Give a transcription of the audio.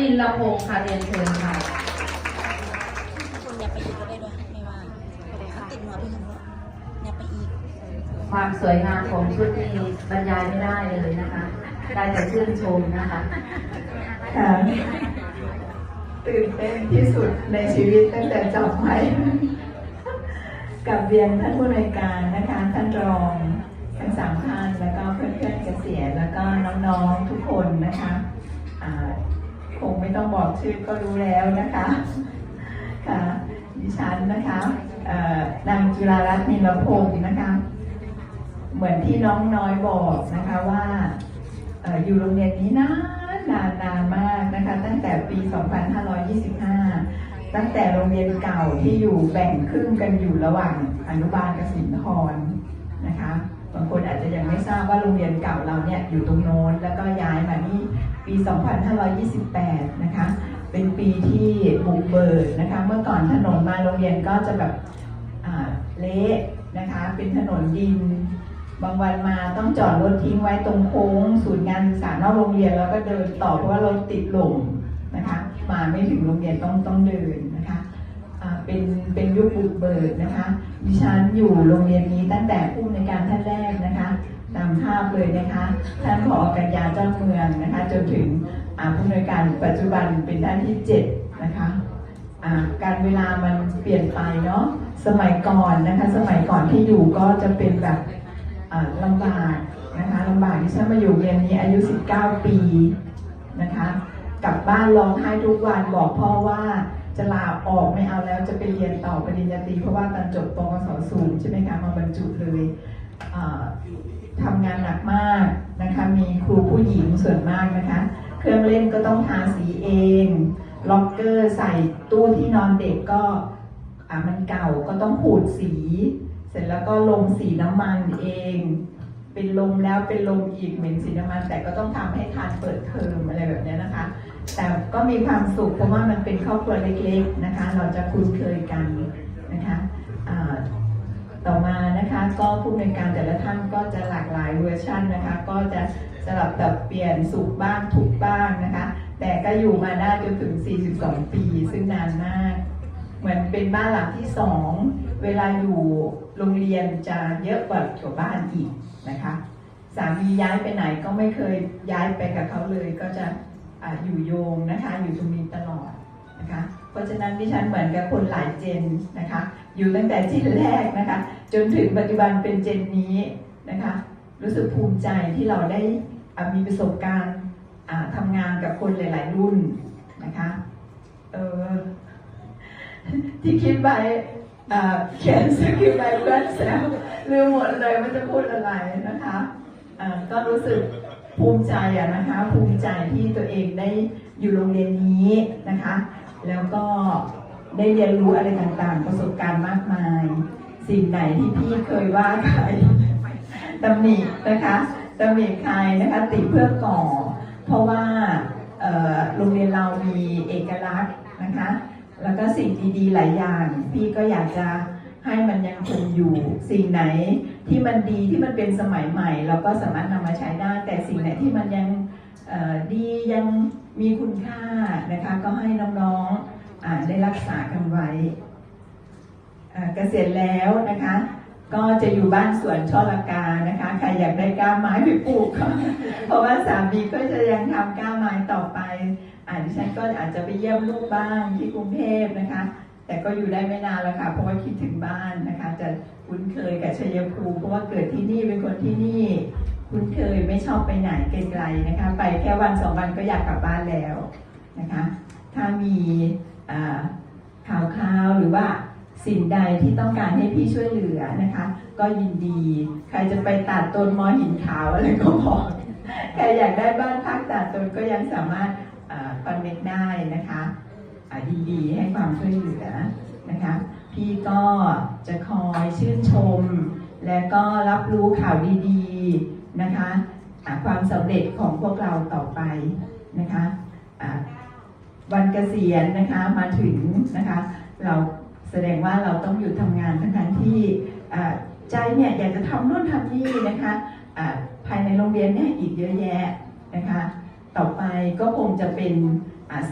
ลินละพงศ์ค่ะเรียนเชิญค่ะคุณอย่าไปอีกก็ได้ด้วยไม่ว่าติดหัวพี่คำว่าอย่าไปอีก ความสวยงามของชุดนี้บรรยายไม่ได้เลยนะคะ ได้แต่ชื่นชมนะคะค่ะตื่นเต้นที่สุดในชีวิตตั้งแต่จับไม้กับเรียนท่านผู้ในวยการนะคะท่านรองทั้งสามท่านแล้วก็เพื่อนๆเกษียณแล้วก็น้องๆทุกคนนะคะอ่า คงไม่ต้องบอกชื่อก็รู้แล้วนะคะค่ะดิฉันนะคะนางจุฬารัตน์นิลพงศ์นะคะ เหมือนที่น้องน้อยบอกนะคะว่าออยู่โรงเรียนนี้นานนานนานมากนะคะตั้งแต่ปี 2525 ตั้งแต่โรงเรียนเก่าที่อยู่แบ่งครึ่งกันอยู่ระหว่างอนุบาลกับสินทรนะคะบางคนอาจจะยังไม่ทราบว่าโรงเรียนเก่าเราเนี่ยอยู่ตรงโน้นแล้วก็ย้าย ปี 2528 นะคะ เป็นปีที่บุกเบิกนะคะ เมื่อก่อนถนนมาโรงเรียนก็จะแบบเละนะคะ เป็นถนนดิน บางวันมาต้องจอดรถทิ้งไว้ตรงโค้งศูนย์การศึกษานอกโรงเรียนแล้วก็เดินต่อเพราะว่ารถติดลมนะคะ มาไม่ถึงโรงเรียนต้องต้องเดินนะคะ เป็นเป็นยุคบุกเบิกนะคะ ดิฉันอยู่โรงเรียนนี้ตั้งแต่ผู้ในการท่านแรกนะคะ ตามภาพเลยนะคะ ท่านผอกัญญาเจ้าเมืองนะคะ จนถึงผู้ในวยการปัจจุบันเป็นท่านที่เจ็ดนะคะการเวลามันเปลี่ยนไปเนาะ สมัยก่อนนะคะ สมัยก่อนที่อยู่ก็จะเป็นแบบลำบากนะคะลำบากที่ฉันมาอยู่เรียนนี้อายุ 19 ปีนะคะ กลับบ้านร้องไห้ทุกวันบอกพ่อว่า จะลาออกไม่เอาแล้วจะไปเรียนต่อปริญญาตรีเพราะว่าตอนจบปวสสูงใช่ไหมคะมาบรรจุเลยอ่าทำงานหนักมากนะคะมีครูผู้หญิงส่วนมากนะคะ เครื่องเล่นก็ต้องทาสีเองล็อกเกอร์ใส่ตู้ที่นอนเด็กก็มันเก่าก็ต้องขูดสี เสร็จแล้วก็ลงสีน้ำมันเอง เป็นลมแล้วเป็นลมอีกเหม็นสีน้ำมัน แต่ก็ต้องทำให้ทานเปิดเทอมอะไรแบบนี้นะคะ แต่ก็มีความสุขเพราะว่ามันเป็นครอบครัวเล็กๆนะคะ เราจะคุ้นเคยกันนะคะต่อมานะคะก็ผู้ในการแต่ละท่านก็จะหลากหลายเวอร์ชันนะคะ ก็จะสลับตับเปลี่ยนสุขบ้างทุกบ้างนะคะ แต่ก็อยู่มาได้จนถึง 42 ปี ซึ่งนานมาก เหมือนเป็นบ้านหลังที่สองเวลาอยู่โรงเรียนจะเยอะกว่าชาวบ้านอีกนะคะสามีย้ายไปไหนก็ไม่เคยย้ายไปกับเขาเลยก็จะ อยู่โยงนะคะอยู่ตรงนี้ตลอดนะคะเพราะฉะนั้นดิฉันเหมือนกับคนหลายเจนนะคะอยู่ตั้งแต่เจนแรกนะคะจนถึงปัจจุบันเป็นเจนนี้นะคะรู้สึกภูมิใจที่เราได้มีประสบการณ์ทำงานกับคนหลาย ๆ รุ่นนะคะเออที่คิดไว้เขียนสคริปต์ไว้เพื่อนแซวลืมหมดเลยว่าจะพูดอะไรนะคะก็รู้สึก ภูมิใจอะนะคะภูมิใจที่ตัวเองได้อยู่โรงเรียนนี้นะคะ แล้วก็ได้เรียนรู้อะไรต่างๆ ประสบการณ์มากมาย สิ่งไหนที่พี่เคยว่าใครตำหนินะคะตำหนิใครนะคะติเพื่อก่อ เพราะว่าโรงเรียนเรามีเอกลักษณ์นะคะ แล้วก็สิ่งดีๆหลายอย่าง พี่ก็อยากจะ ให้มันยังคงอยู่ สิ่งไหนที่มันดีที่มันเป็นสมัยใหม่ เราก็สามารถนำมาใช้ได้ แต่สิ่งไหนที่มันยังดียังมีคุณค่านะคะ ก็ให้น้องๆได้รักษากันไว้เกษียณแล้วนะคะ ก็จะอยู่บ้านสวนช่อละกานะคะใครอยากได้ก้าไม้ไปปลูกเพราะว่าสามีก็จะยังทำก้าไม้ต่อไปอ่าดิฉันก็อาจจะไปเยี่ยมลูกบ้างที่กรุงเทพนะคะ แต่ก็อยู่ได้ไม่นานแล้วค่ะเพราะว่า ถึงบ้านนะคะ จะคุ้นเคยกับชัยภูมิเพราะว่าเกิดที่นี่เป็นคนที่นี่ คุ้นเคยไม่ชอบไปไหนไกลๆนะคะ ไปแค่วันสองวันก็อยากกลับบ้านแล้วนะคะ ถ้ามีข่าวข่าวหรือว่าสิ่งใดที่ต้องการให้พี่ช่วยเหลือนะคะ ก็ยินดี ใครจะไปตัดต้นมอหินขาวอะไรก็บอกใครอยากได้บ้านพักตัดต้นก็ยังสามารถคอนเนคได้นะคะดีๆให้ความช่วยเหลือนะคะ พี่ก็จะคอยชื่นชม และก็รับรู้ข่าวดีๆนะคะความสำเร็จของพวกเราต่อไปนะคะวันเกษียณนะคะมาถึงนะคะเราแสดงว่าเราต้องหยุดทำงานทั้งๆที่ใจเนี่ยอยากจะทำนู่นทำนี่นะคะภายในโรงเรียนเนี่ยอีกเยอะแยะนะคะต่อไปก็คงจะเป็นอ่าส่ง